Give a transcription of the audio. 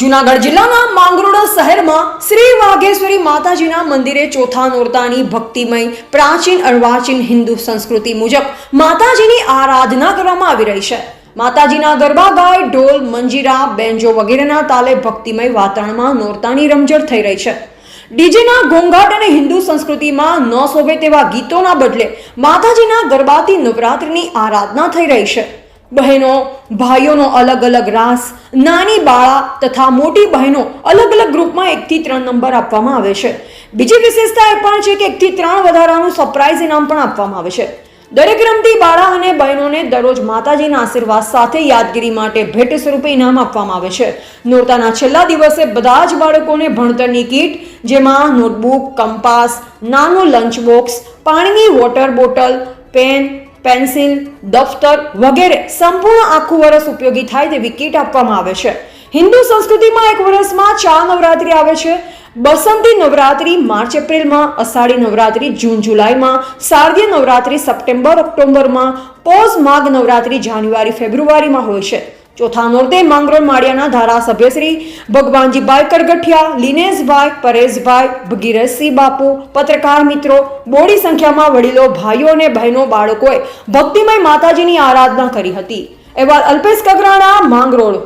જુનાગઢ જિલ્લાના માંગરોળા શહેરમાં શ્રી વાઘેશ્વરી માતાજીના મંદિરે ચોથા નોરતાની ભક્તિમય પ્રાચીન અર્વાચીન હિન્દુ સંસ્કૃતિ મુજબ માતાજીની આરાધના કરવામાં આવી રહી છે. માતાજીના ગરબા ગાય, ઢોલ, મંજીરા, બેન્જો વગેરેના તાલે ભક્તિમય વાતાવરણમાં નોરતાની રમઝટ થઈ રહી છે. ડીજેના ઘોંઘાટ અને હિન્દુ સંસ્કૃતિમાં ન શોભે તેવા ગીતોના બદલે માતાજીના ગરબાથી નવરાત્રિની આરાધના થઈ રહી છે. બહેનો, ભાઈઓનો અલગ અલગ રાસ, નાની બાળા તથા મોટી બહેનો અલગ અલગ ગ્રુપમાં એકથી ત્રણ નંબર આપવામાં આવે છે. બીજી વિશેષતા એ પણ છે કે એકથી ત્રણ વધારાનું સરપ્રાઇઝ ઇનામ પણ આપવામાં આવે છે. દરેક રમતી બાળા અને બહેનોને દરરોજ માતાજીના આશીર્વાદ સાથે યાદગીરી માટે ભેટ સ્વરૂપે ઇનામ આપવામાં આવે છે. નોરતાના છેલ્લા દિવસે બધા જ બાળકોને ભણતરની કીટ, જેમાં નોટબુક, કંપાસ, નાનું લંચ બોક્સ પાણીની વોટર બોટલ, પેન પેન્સિલ, દફતર વગેરે સંપૂર્ણ આખું વર્ષ ઉપયોગી થાય તેવી કીટ આપવામાં આવે છે. હિન્દુ સંસ્કૃતિમાં એક વર્ષમાં ચાર નવરાત્રી આવે છે. બસંતી નવરાત્રી માર્ચ, એપ્રિલમાં, અષાઢી નવરાત્રી જૂન, જુલાઈમાં, શારદીય નવરાત્રી સપ્ટેમ્બર, ઓક્ટોબરમાં પોઝ માઘ નવરાત્રી જાન્યુઆરી, ફેબ્રુઆરીમાં હોય છે. ચોથા નોરતે માંગરોળ માળિયાના ધારાસભ્ય શ્રી ભગવાનજીભાઈ કરગઠિયા, લિનેશભાઈ, પરેશભાઈ, ભગીરથસિંહ બાપુ, પત્રકાર મિત્રો, બોડી સંખ્યામાં વડીલો, ભાઈઓ અને બહેનો બાળકોએ ભક્તિમય માતાજીની આરાધના કરી હતી. એવા અલ્પેશ કગરાણા, માંગરોળ.